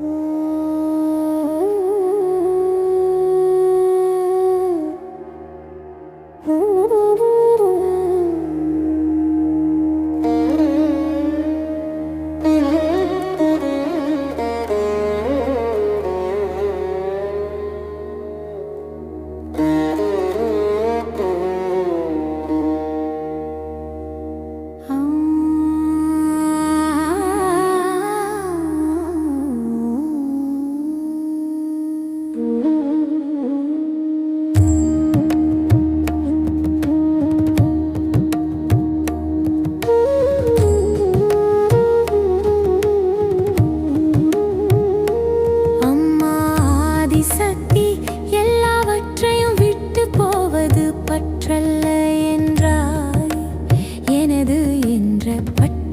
Mm.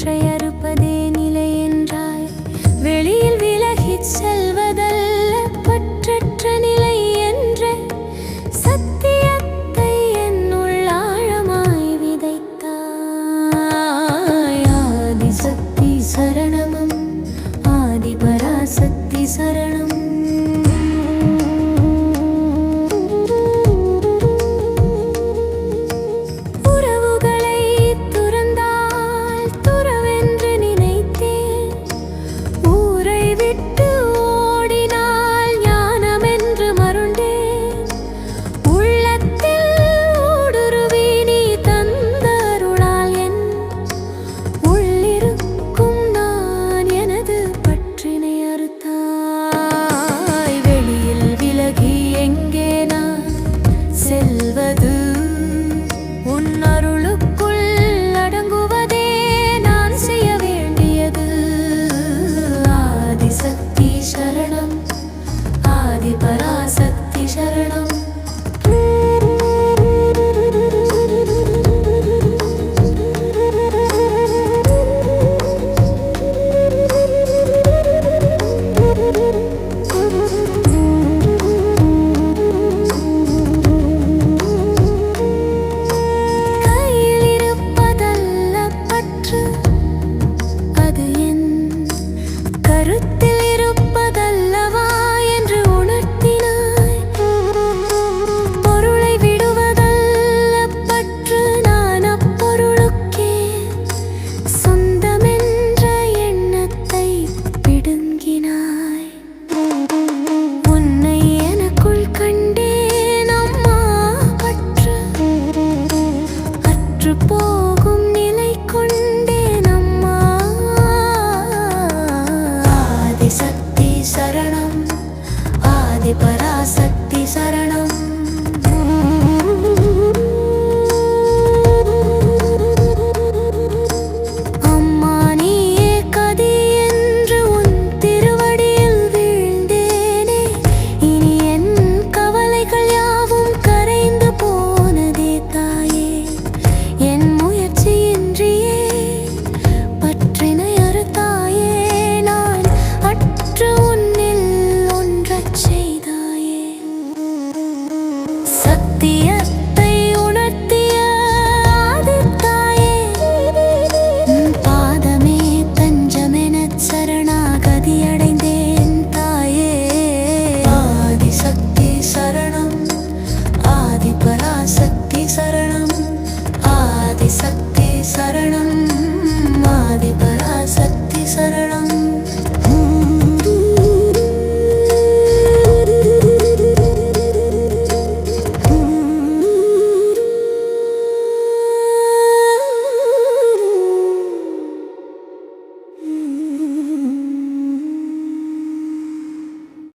ஒன்றை அறுப்பதே நிலை என்றாய். வெளியில் விலகிச் செல்